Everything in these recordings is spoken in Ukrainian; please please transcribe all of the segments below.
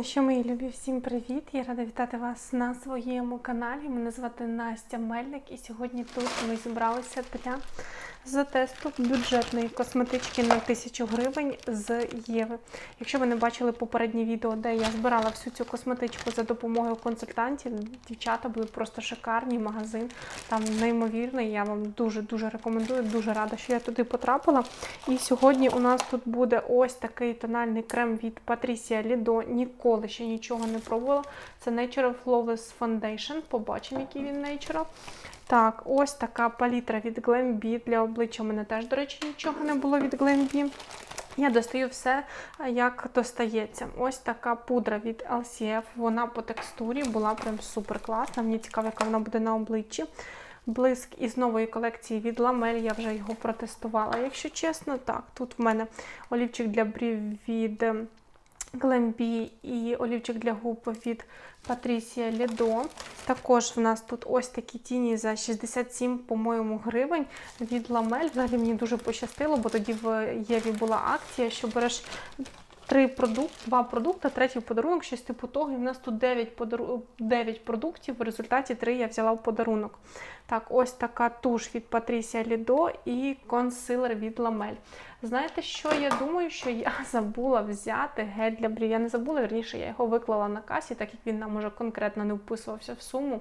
Ну що, мої любі, всім привіт! Я рада вітати вас на своєму каналі. Мене звати Настя Мельник, і сьогодні тут ми зібралися для затесту бюджетної косметички на 1000 гривень з Єви. Якщо ви не бачили попереднє відео, де я збирала всю цю косметичку за допомогою консультантів, дівчата були просто шикарні, магазин там неймовірний. Я вам дуже-дуже рекомендую, дуже рада, що я туди потрапила. І сьогодні у нас тут буде ось такий тональний крем від Patricia Lido. Ніколи ще нічого не пробувала. Це Natural Flawless Foundation. Побачимо, який він Natural. Так, ось така палітра від Glambi для обличчя. У мене теж, до речі, нічого не було від Glambi. Я достаю все, як достається. Ось така пудра від LCF. Вона по текстурі була прям супер класна. Мені цікаво, яка вона буде на обличчі. Блиск із нової колекції від Ламель, я вже його протестувала. Якщо чесно, так, тут в мене олівчик для брів від Glambi і олівчик для губ від Patricia Лідо. Також в нас тут ось такі тіні за 67, по-моєму, гривень від Ламель. Взагалі мені дуже пощастило, бо тоді в Єві була акція, що береш три продукти, два продукти, третій подарунок, щось типу того. І в нас тут 9, подару... 9 продуктів, в результаті 3 я взяла в подарунок. Так, ось така туш від Patricia Lido і консилер від Ламель. Знаєте, що я думаю, що я забула взяти гель для брів. Я не забула, вірніше, я його виклала на касі, так як він нам уже конкретно не вписувався в суму.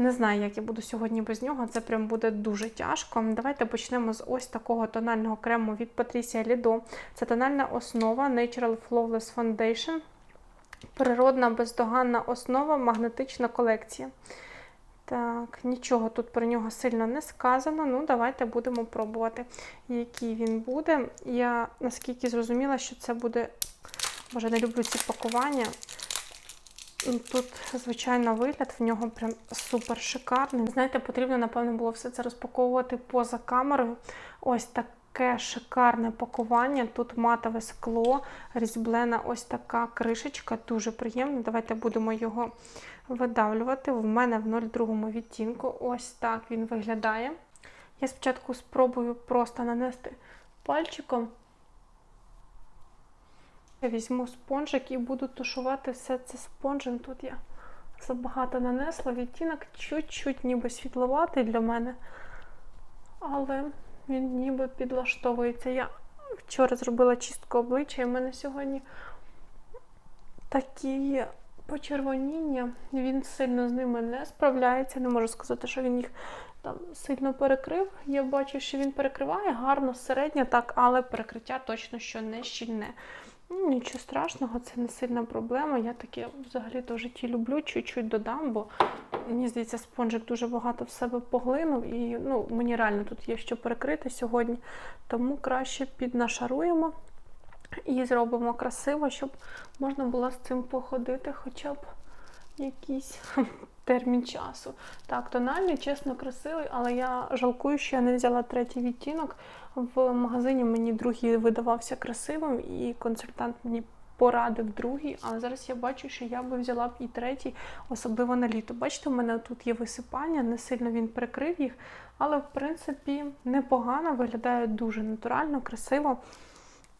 Не знаю, як я буду сьогодні без нього. Це прям буде дуже тяжко. Давайте почнемо з ось такого тонального крему від Patricia Lido. Це тональна основа Natural Flawless Foundation. Природна бездоганна основа, магнетична колекція. Так, нічого тут про нього сильно не сказано. Ну, давайте будемо пробувати, який він буде. Я наскільки зрозуміла, що це буде. Боже, не люблю ці пакування. Тут, звичайно, вигляд в нього прям супер шикарний. Знаєте, потрібно, напевно, було все це розпаковувати поза камерою. Ось таке шикарне пакування. Тут матове скло, різьблена ось така кришечка, дуже приємна. Давайте будемо його видавлювати. В мене в 02 відтінку. Ось так він виглядає. Я спочатку спробую просто нанести пальчиком. Я візьму спонжик і буду тушувати все це спонжем. Тут я забагато нанесла. Відтінок чуть-чуть ніби світловатий для мене, але він ніби підлаштовується. Я вчора зробила чистку обличчя, і в мене сьогодні такі почервоніння. Він сильно з ними не справляється. Не можу сказати, що він їх там сильно перекрив. Я бачу, що він перекриває гарно, середньо так, але перекриття точно що не щільне. Ну, Нічого страшного, це не сильна проблема. Я таке взагалі то в житті люблю, чуть-чуть додам, бо мені здається, спонжик дуже багато в себе поглинув, і ну, мені реально тут є що перекрити сьогодні. Тому краще піднашаруємо і зробимо красиво, щоб можна було з цим походити хоча б якийсь термін часу. Так, тональний, чесно, красивий, але я жалкую, що я не взяла третій відтінок. В магазині мені другий видавався красивим, і консультант мені порадив другий, А зараз я бачу, що я би взяла б і третій, особливо на літо. Бачите, у мене тут є висипання, не сильно він прикрив їх, але в принципі непогано, виглядає дуже натурально, красиво.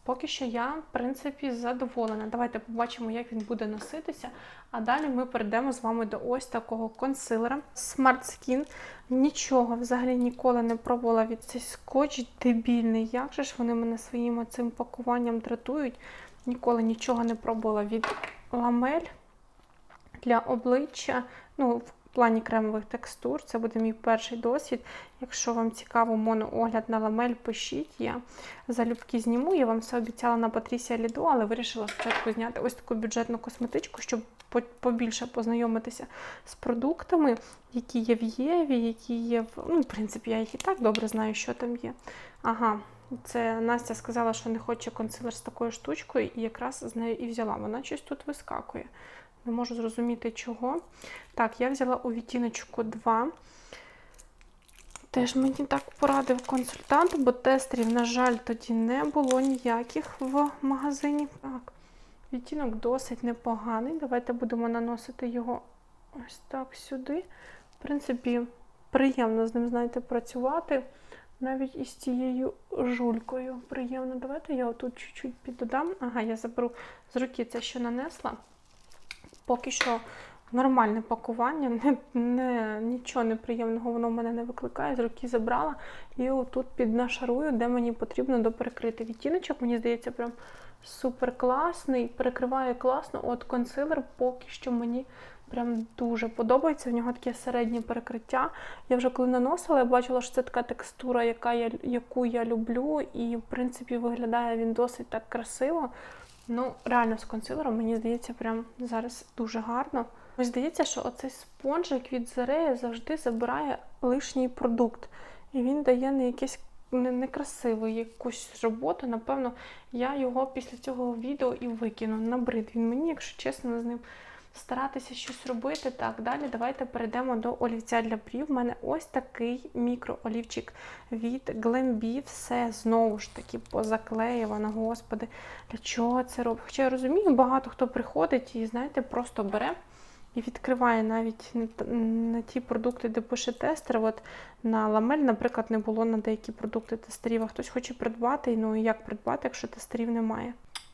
Поки що я, в принципі, задоволена. Давайте побачимо, як він буде носитися. А далі ми перейдемо з вами до ось такого консилера Smart Skin. Нічого взагалі ніколи не пробувала від цей скотч дебільний. Як же ж вони мене своїм цим пакуванням дратують? Ніколи нічого не пробувала від ламель для обличчя. Ну, плані кремових текстур. Це буде мій перший досвід. Якщо вам цікаво моноогляд на ламель, пишіть. Я залюбки зніму. Я вам все обіцяла на Патрісія Лідо, але вирішила спочатку зняти ось таку бюджетну косметичку, щоб побільше познайомитися з продуктами, які є в Єві, які є в. Ну, в принципі, я їх і так добре знаю, що там є. Ага. Це Настя сказала, що не хоче консилер з такою штучкою, і якраз з нею і взяла. Вона щось тут вискакує. Не можу зрозуміти чого. Так, я взяла у відтіночку 2. Теж мені так порадив консультант, бо тестерів, на жаль, тоді не було ніяких в магазині. Так, відтінок досить непоганий. Давайте будемо наносити його ось так сюди. В принципі, приємно з ним, знаєте, працювати. Навіть із цією жулькою. Приємно. Давайте я отут чуть-чуть піддодам. Ага, я заберу з руки це, що нанесла. Поки що нормальне пакування, не, не, нічого неприємного воно в мене не викликає. З руки забрала і отут піднашарую, де мені потрібно доперекрити відтіночок. Мені здається, прям супер класний, перекриває класно. От консилер поки що мені прям дуже подобається. В нього таке середнє перекриття. Я вже коли наносила, я бачила, що це така текстура, яка я, яку я люблю, і в принципі виглядає він досить так красиво. Ну, реально з консилером, мені здається, прям зараз дуже гарно. Мені здається, що оцей спонжик від Зарея завжди забирає лишній продукт. І він дає не якесь некрасиву якусь роботу. Напевно, я його після цього відео і викину. Набрид він мені, якщо чесно, з ним старатися щось робити. Так, далі давайте перейдемо до олівця для брів. У мене ось такий мікроолівчик від Glambi. Все знову ж таки позаклеювано. Господи, для чого це робить? Хоча я розумію, багато хто приходить і, знаєте, просто бере. І відкриває навіть не ті продукти, де пише тестер. От на ламель, наприклад, не було на деякі продукти тестерів, а хтось хоче придбати. Ну і як придбати, якщо тестерів немає?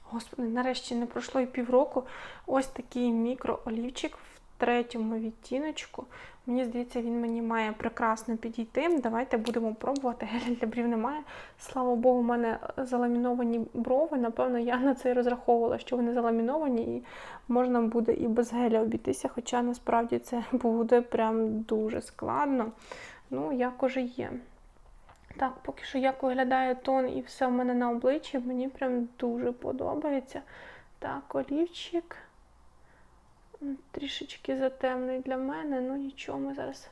Господи, нарешті не пройшло і півроку. Ось такий мікроолівчик в третьому відтіночку. Мені здається, він мені має прекрасно підійти. Давайте будемо пробувати. Геля для брів немає. Слава Богу, у мене заламіновані брови. Напевно, я на це і розраховувала, що вони заламіновані, і можна буде і без геля обійтися, хоча насправді це буде прям дуже складно. Ну, як уже є. Так, поки що як виглядає тон і все в мене на обличчі, мені прям дуже подобається. Так, олівчик. Трішечки затемний для мене, ну нічого, ми зараз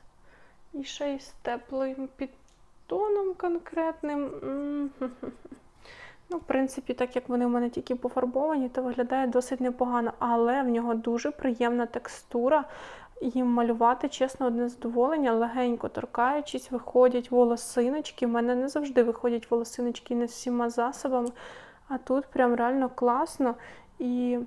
і ще й з теплим підтоном конкретним. Ну, в принципі, так як вони в мене тільки пофарбовані, то виглядає досить непогано, але в нього дуже приємна текстура. Їм малювати, чесно, одне задоволення, легенько торкаючись, виходять волосиночки. У мене не завжди виходять волосиночки не всіма засобами. А тут прям реально класно. І,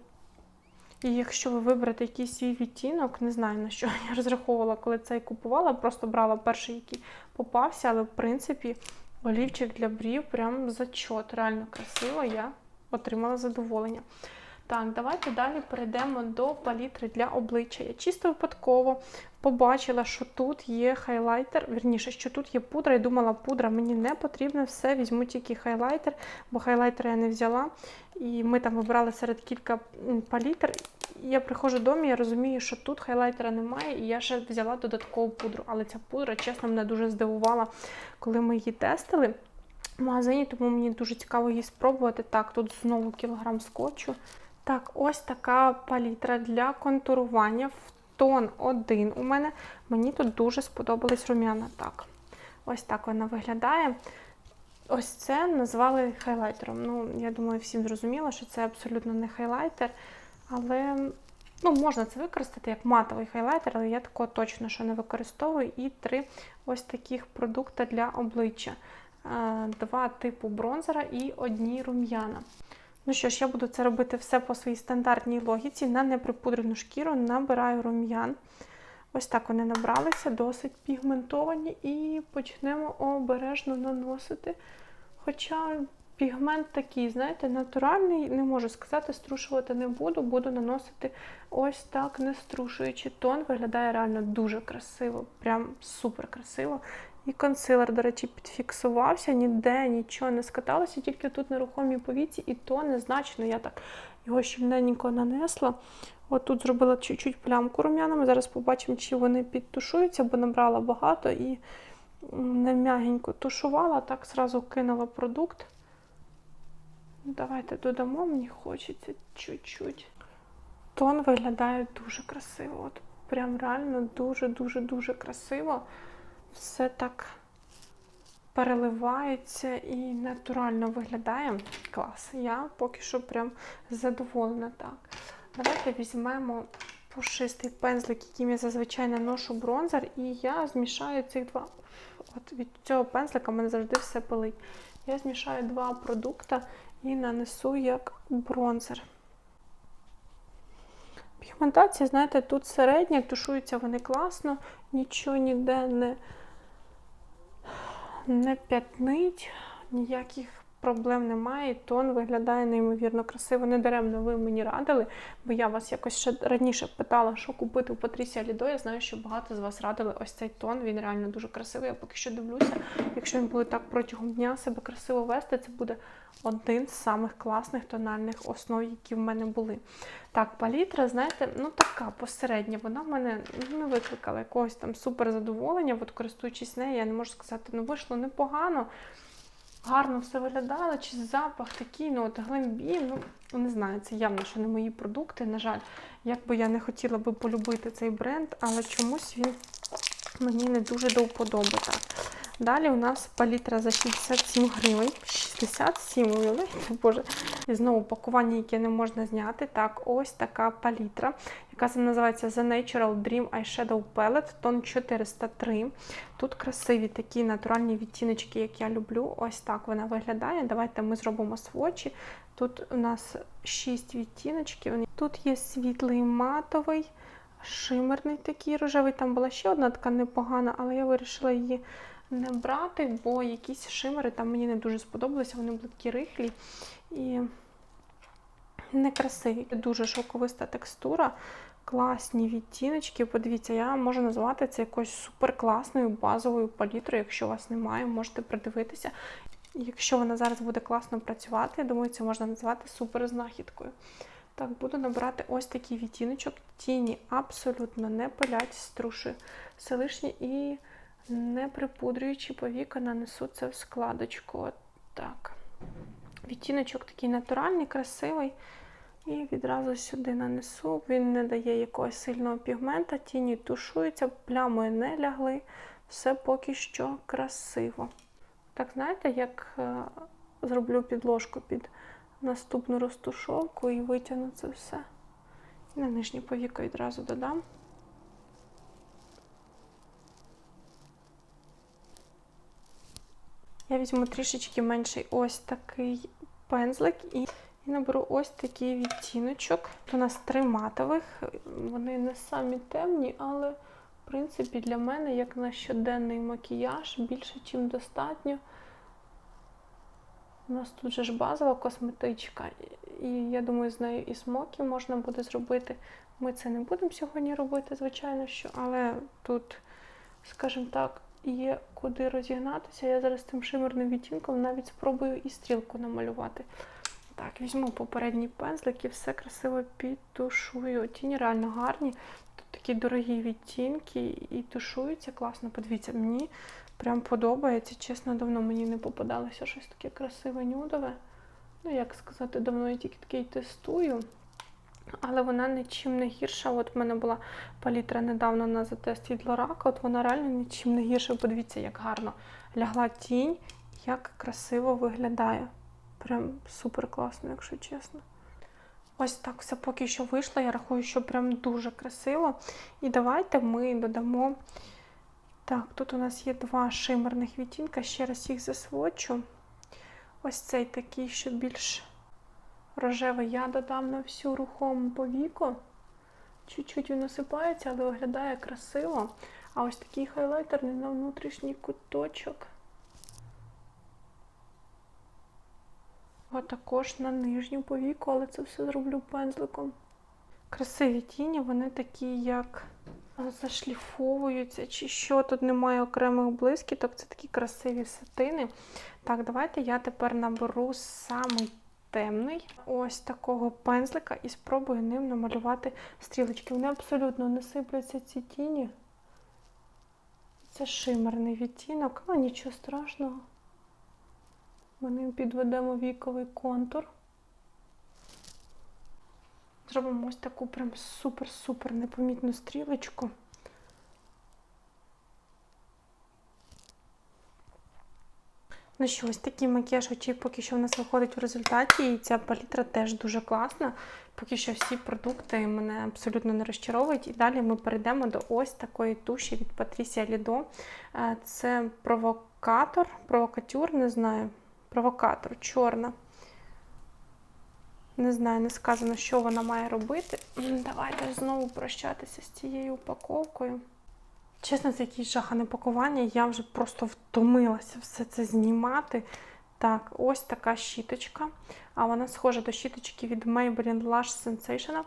і якщо ви виберете якийсь свій відтінок, не знаю на що я розраховувала, коли цей купувала, просто брала перший, який попався, але в принципі олівчик для брів прям зачот. Реально красиво, я отримала задоволення. Так, давайте далі перейдемо до палітри для обличчя. Я чисто випадково побачила, що тут є хайлайтер, вірніше, що тут є пудра, і думала, пудра мені не потрібна, все, візьму тільки хайлайтер, бо хайлайтер я не взяла. І ми там вибрали серед кілька палітр. Я приходжу додому, я розумію, що тут хайлайтера немає, і я ще взяла додаткову пудру. Але ця пудра, чесно, мене дуже здивувала, коли ми її тестили в магазині, тому мені дуже цікаво її спробувати. Так, тут знову кілограм скотчу. Так, ось така палітра для контурування в тон 1 у мене. Мені тут дуже сподобались рум'яна. Так, ось так вона виглядає. Ось це назвали хайлайтером. Ну, я думаю, всім зрозуміло, що це абсолютно не хайлайтер, але ну, можна це використати як матовий хайлайтер, але я такого точно що не використовую. І три ось таких продукти для обличчя. Е, Два типу бронзера і одні рум'яна. Ну що ж, я буду це робити все по своїй стандартній логіці. На неприпудрену шкіру набираю рум'ян. Ось так вони набралися, досить пігментовані, і почнемо обережно наносити. Хоча пігмент такий, знаєте, натуральний, не можу сказати, струшувати не буду, буду наносити ось так, не струшуючи тон. Виглядає реально дуже красиво, прям супер красиво. І консилер, до речі, підфіксувався, ніде нічого не скаталося, тільки тут нерухомі повіці, і то незначно. Я так його щільненько нанесла. От тут зробила чуть-чуть плямку рум'янами. Зараз побачимо, чи вони підтушуються, бо набрала багато і не м'ягенько тушувала, так зразу кинула продукт. Давайте додамо, мені хочеться чуть-чуть. Тон виглядає дуже красиво. От прям реально дуже-дуже-дуже красиво. Все так переливається і натурально виглядає. Клас. Я поки що прям задоволена так. Давайте візьмемо пушистий пензлик, яким я зазвичай наношу бронзер, і я змішаю цих два. От від цього пензлика мене завжди все пилить. Я змішаю два продукти і нанесу як бронзер. Пігментація, знаєте, тут середня, тушуються вони класно, нічого ніде не, не п'ятнить, ніяких проблем немає. і Тон виглядає неймовірно красиво. Недаремно ви мені радили, бо я вас якось ще раніше питала, що купити у Патрісія Лідо. Я знаю, що багато з вас радили ось цей тон. Він реально дуже красивий. Я поки що дивлюся. Якщо він буде так протягом дня себе красиво вести, це буде один з самих класних тональних основ, які в мене були. Так, палітра, знаєте, ну така посередня. Вона в мене ну, не викликала якогось там супер задоволення. От користуючись нею, я не можу сказати, ну вийшло непогано. Гарно все виглядало, чи запах такий, ну от глембі, ну не знаю, це явно, що не мої продукти. На жаль, як би я не хотіла би полюбити цей бренд, але чомусь він мені не дуже до вподоби. Далі у нас палітра за 67 гривень. 67, уявляєте, боже. І знову пакування, яке не можна зняти. Так, ось така палітра, яка називається The Natural Dream Eyeshadow Palette, тон 403. Тут красиві такі натуральні відтіночки, як я люблю. Ось так вона виглядає. Давайте ми зробимо свочі. Тут у нас 6 відтіночків. Тут є світлий матовий, шимерний такий рожевий. Там була ще одна така непогана, але я вирішила її не брати, бо якісь шимери там мені не дуже сподобалися, вони були такі рихлі і некрасиві. Дуже шовковиста текстура, класні відтіночки. Подивіться, я можу назвати це якоюсь суперкласною базовою палітрою. Якщо у вас немає, можете придивитися. Якщо вона зараз буде класно працювати, я думаю, це можна назвати суперзнахідкою. Так, буду набирати ось такий відтіночок. Тіні абсолютно не пилять, струшую все і не припудрюючи повіка, нанесу це в складочку. Так. Відтіночок такий натуральний, красивий. І відразу сюди нанесу. Він не дає якогось сильного пігмента, тіні тушуються, плями не лягли. Все поки що красиво. Так, знаєте, як е, зроблю підложку під наступну розтушовку і витягну це все. І на нижнє повіко відразу додам. Я візьму трішечки менший ось такий пензлик і, і наберу ось такий відтіночок. У нас три матових, вони не самі темні, але, в принципі, для мене, як на щоденний макіяж, більше, ніж достатньо. У нас тут же ж базова косметичка, і я думаю, з нею і смоки можна буде зробити. Ми це не будемо сьогодні робити, звичайно, що, але тут, скажімо так, є куди розігнатися. Я зараз тим шимерним відтінком навіть спробую і стрілку намалювати. Так, візьму попередній пензлик і все красиво підтушую. Тіні реально гарні. Тут такі дорогі відтінки і тушуються класно. Подивіться, мені прям подобається. Чесно, давно мені не попадалося щось таке красиве нюдове. Ну, як сказати, давно я тільки такий тестую. Але вона нічим не гірша. От в мене була палітра недавно на затест від Лорака, от вона реально нічим не гірша. Подивіться, як гарно лягла тінь, як красиво виглядає. Прям супер класно, якщо чесно. Ось так все поки що вийшло. Я рахую, що прям дуже красиво. І давайте ми додамо. Так, тут у нас є два шимерних відтінка, ще раз їх засвочу. Ось цей такий, що більш рожевий я додам на всю рухому повіку. Чуть-чуть він осипається, але виглядає красиво. А ось такий хайлайтерний на внутрішній куточок. А також на нижню повіку, але це все зроблю пензликом. Красиві тіні, вони такі, як зашліфовуються, чи що, тут немає окремих блискіток, це такі красиві сатини. Так, давайте я тепер наберу самий темний ось такого пензлика і спробую ним намалювати стрілочки. Вони абсолютно не сипляться ці тіні. Це шимерний відтінок, але нічого страшного. Ми ним підведемо віковий контур. Зробимо ось таку прям супер-супер непомітну стрілочку. Ну що, ось такий макіяж очей поки що в нас виходить в результаті, і ця палітра теж дуже класна. Поки що всі продукти мене абсолютно не розчаровують. І далі ми перейдемо до ось такої туші від Patricia Lido. Це провокатор, провокатюр, не знаю, провокатор, чорна. Не знаю, не сказано, що вона має робити. Давайте знову прощатися з цією упаковкою. Чесно, це якісь жахане пакування. Я вже просто втомилася все це знімати. Так, ось така щіточка. А вона схожа до щіточки від Maybelline Lash Sensation.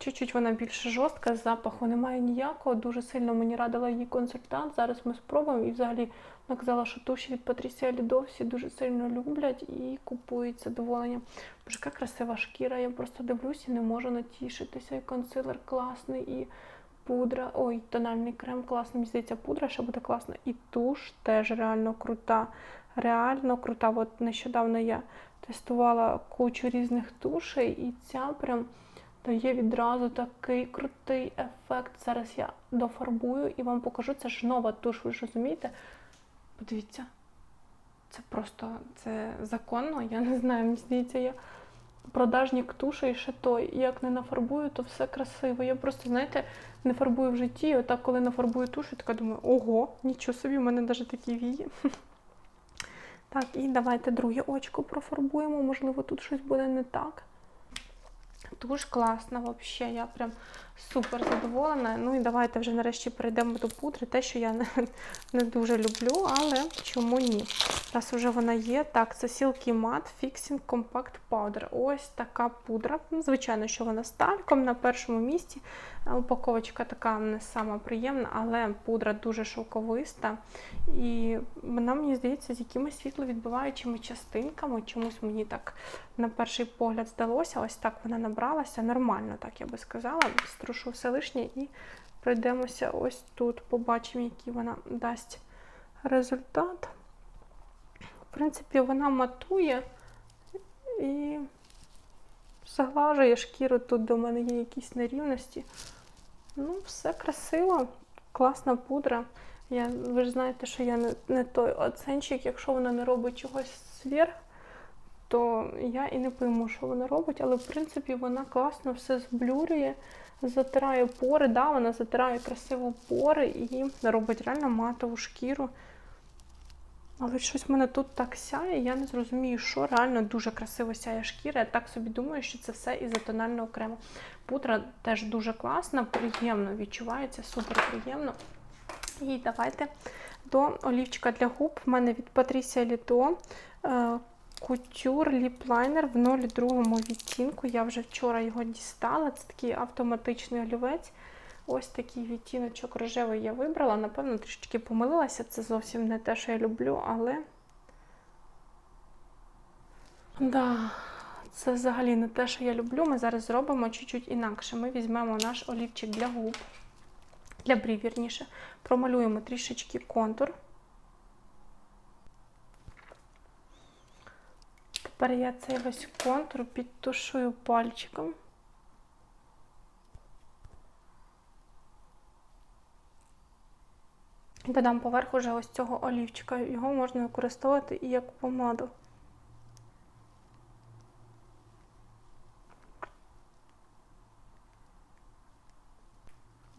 Чуть-чуть вона більш жорстка, запаху немає ніякого. Дуже сильно мені радила її консультант. Зараз ми спробуємо. І взагалі вона казала, що туші від Lido всі дуже сильно люблять і купують з задоволенням. Боже, яка красива шкіра. Я просто дивлюсь і не можу натішитися. І консилер класний, і пудра. Ой, тональний крем класний. Мені здається, пудра ще буде класна. І туш теж реально крута. Реально крута. От нещодавно я тестувала кучу різних тушей, і ця прям дає відразу такий крутий ефект. Зараз я дофарбую і вам покажу. Це ж нова туш, ви ж розумієте? Подивіться, це просто це законно. Я не знаю, мені здається, я продажник туші і ще той. Як не нафарбую, то все красиво. Я просто, знаєте, не фарбую в житті. І Отак, коли нафарбую тушу, така думаю, ого, нічого собі, в мене навіть такі вії. Так, і давайте друге очко профарбуємо. Можливо, тут щось буде не так. Туш класна, взагалі, я прям супер задоволена. Ну і давайте вже нарешті перейдемо до пудри. Те, що я не, не дуже люблю, але чому ні? Раз вже вона є. Так, це Silky Matte Fixing Compact Powder. Ось така пудра. Ну, Звичайно, що вона з тальком на першому місці. Упаковочка така не сама приємна, але пудра дуже шовковиста. І вона, мені здається, з якимись світловідбиваючими частинками. Чомусь мені так на перший погляд здалося. Ось так вона набралася. Нормально, так я би сказала. Струшу все лишнє і пройдемося ось тут. Побачимо, який вона дасть результат. В принципі, вона матує і заглажує шкіру. Тут до мене є якісь нерівності. Ну, все красиво, класна пудра. Я, ви ж знаєте, що я не, не той оценщик, якщо вона не робить чогось сверх, то я і не пойму, що вона робить, але в принципі вона класно все зблюрює, затирає пори, да, вона затирає красиво пори і робить реально матову шкіру. Але щось в мене тут так сяє, я не зрозумію, що реально дуже красиво сяє шкіра. Я так собі думаю, що це все із-за тонального крему. Пудра теж дуже класна, приємно відчувається, супер приємно. І давайте до олівчика для губ. В мене від Patricia Lido Lip Liner в 02 відтінку. Я вже вчора його дістала. Це такий автоматичний олівець. Ось такий відтіночок рожевий я вибрала. Напевно, трішечки помилилася. Це зовсім не те, що я люблю, але. Да, це взагалі не те, що я люблю. Ми зараз зробимо чуть-чуть інакше. Ми візьмемо наш олівчик для губ, для брів, вірніше, промалюємо трішечки контур. Тепер я цей весь контур підтушую пальчиком. Додам поверх уже ось цього олівчика. Його можна використовувати і як помаду.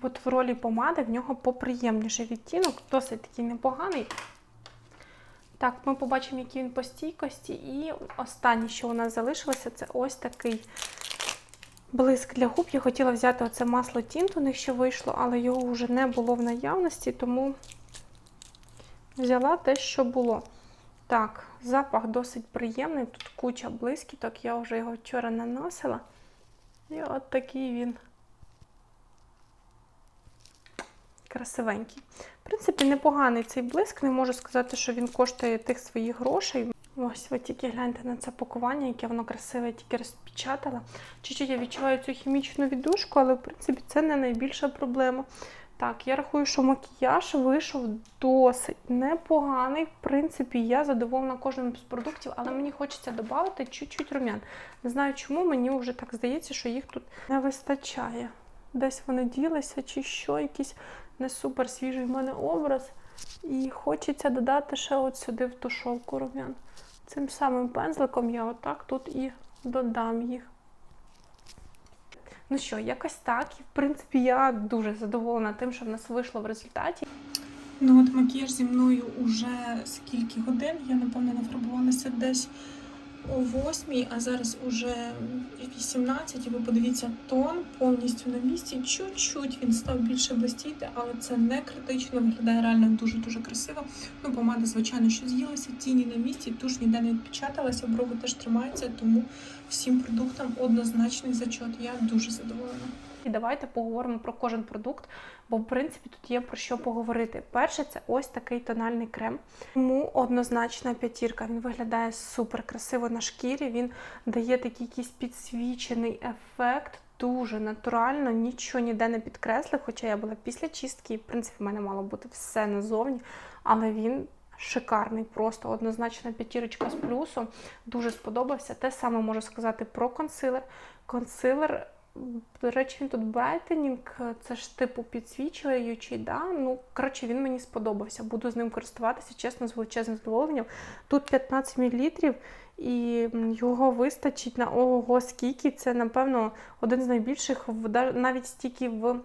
От в ролі помади в нього поприємніший відтінок, досить такий непоганий. Так, ми побачимо, який він по стійкості. І останнє, що у нас залишилося, це ось такий блиск для губ. Я хотіла взяти оце масло тінт, у них ще вийшло, але його вже не було в наявності, тому взяла те, що було. Так, запах досить приємний. Тут куча блискіток, я вже його вчора наносила. І от такий він красивенький. В принципі, непоганий цей блиск. Не можу сказати, що він коштує тих своїх грошей. Ось ви тільки гляньте на це пакування, яке воно красиве, тільки розпечатала. Чуть-чуть я відчуваю цю хімічну віддушку, але в принципі це не найбільша проблема. Так, я рахую, що макіяж вийшов досить непоганий. В принципі, я задоволена кожним з продуктів, але мені хочеться додати чуть-чуть рум'ян. Не знаю чому, мені вже так здається, що їх тут не вистачає. Десь вони ділися, чи що, якийсь не супер свіжий в мене образ. І хочеться додати ще от сюди в тушовку рум'ян. Цим самим пензликом я отак тут і додам їх. Ну що, якось так. І в принципі, я дуже задоволена тим, що в нас вийшло в результаті. Ну от макіяж зі мною уже скільки годин. Я напевно нафарбувалася десь о 8, а зараз уже 18, і ви подивіться, тон повністю на місці. Чуть-чуть він став більше блистіти, але це не критично, виглядає реально дуже-дуже красиво. Ну, помада, звичайно, що з'їлася, тіні на місці, туш ніде не відпечаталася, брови теж тримаються, тому всім продуктам однозначний зачот. Я дуже задоволена. І давайте поговоримо про кожен продукт, бо в принципі тут є про що поговорити. Перше, це ось такий тональний крем. Йому однозначна п'ятірка. Він виглядає супер красиво на шкірі. Він дає такий якийсь підсвічений ефект. Дуже натурально, нічого ніде не підкреслив, хоча я була після чистки, і в принципі в мене мало бути все назовні, але він шикарний, просто однозначна п'ятірочка з плюсом. Дуже сподобався. Те саме можу сказати про консилер. Консилер до речі, він тут брайтенінг, це ж типу підсвічуючий, да? ну, коротше, він мені сподобався. Буду з ним користуватися, чесно, з величезним задоволенням. Тут 15 мл, і його вистачить на ого скільки. Це, напевно, один з найбільших, навіть стільки в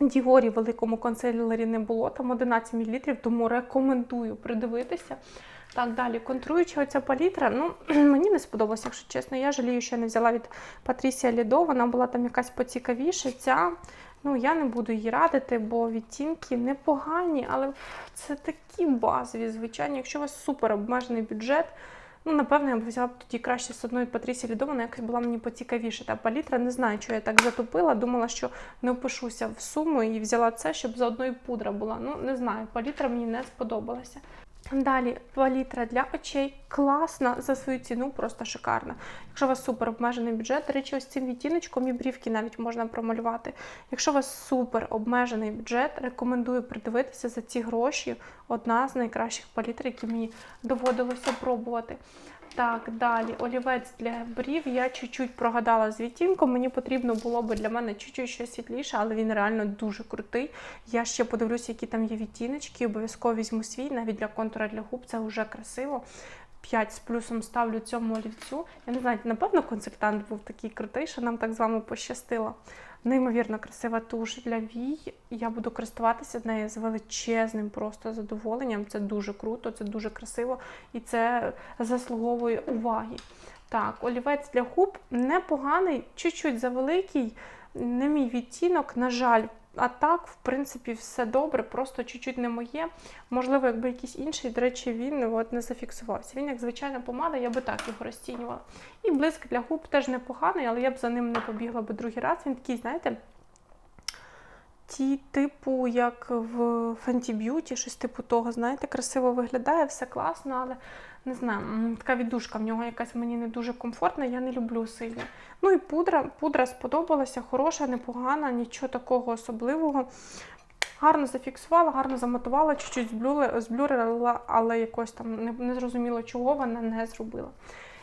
Діорі великому консилері не було, там 11 мл, тому рекомендую придивитися. Так, далі, контруюча оця палітра, ну, мені не сподобалося, якщо чесно. Я жалію, що я не взяла від Патрісія Лідо, вона була там якась поцікавіша. Ця, ну, я не буду її радити, бо відтінки непогані, але це такі базові, звичайні. Якщо у вас супер обмежений бюджет, ну, напевно, я б взяла б тоді краще з одної Патрісія Лідо, вона якась була мені поцікавіша. Та палітра, не знаю, чого я так затупила. Думала, що не впишуся в суму і взяла це, щоб за одною пудра була. Ну, не знаю, палітра мені не сподобалася. Далі палітра для очей класна за свою ціну, просто шикарна. Якщо у вас супер обмежений бюджет, до речі, ось цим відтіночком і брівки навіть можна промалювати. Якщо у вас супер обмежений бюджет, рекомендую придивитися за ці гроші. Одна з найкращих палітр, які мені доводилося пробувати. Так, далі олівець для брів. Я чуть-чуть прогадала з відтінком. Мені потрібно було би для мене чуть-чуть щось світліше, але він реально дуже крутий. Я ще подивлюся, які там є відтіночки. Обов'язково візьму свій, навіть для контура для губ це вже красиво. 5 з плюсом ставлю цьому олівцю. Я не знаю, напевно, консультант був такий крутий, що нам так з вами пощастило. Неймовірно красива туш для вій. Я буду користуватися нею з величезним просто задоволенням. Це дуже круто, це дуже красиво і це заслуговує уваги. Так, олівець для губ непоганий, чуть-чуть завеликий, не мій відтінок, на жаль. А так, в принципі, все добре, просто чуть-чуть не моє. Можливо, якби якийсь інший, до речі, він от не зафіксувався. Він, як звичайна помада, я би так його розцінювала. І блиск для губ теж непоганий, але я б за ним не побігла би другий раз. Він такий, знаєте, ті, типу, як в Fenty Beauty, щось типу того, знаєте, красиво виглядає, все класно, але не знаю, така віддушка в нього якась мені не дуже комфортна, я не люблю сильно. Ну і пудра. Пудра сподобалася, хороша, непогана, нічого такого особливого. Гарно зафіксувала, гарно замотувала, чуть-чуть зблюрила, але якось там не, не зрозуміло, чого вона не зробила.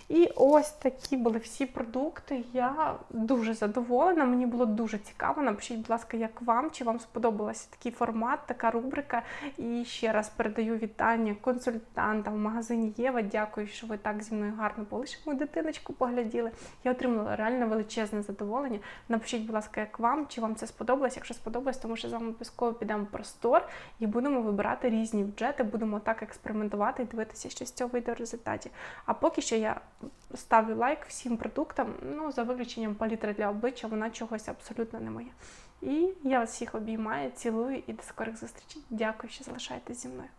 І ось такі були всі продукти. Я дуже задоволена. Мені було дуже цікаво. Напишіть, будь ласка, як вам, чи вам сподобався такий формат, така рубрика. І ще раз передаю вітання консультантам в магазині Єва. Дякую, що ви так зі мною гарно що мою дитиночку погляділи. Я отримала реально величезне задоволення. Напишіть, будь ласка, як вам, чи вам це сподобалось. Якщо сподобалось, тому що з вами обов'язково підемо в простор і будемо вибирати різні бюджети, будемо так експериментувати і дивитися, що з цього вийде в результаті. А поки що я ставлю лайк всім продуктам, ну, за виключенням палітри для обличчя, вона чогось абсолютно не моя. І я вас всіх обіймаю, цілую і до скорих зустрічей. Дякую, що залишаєтесь зі мною.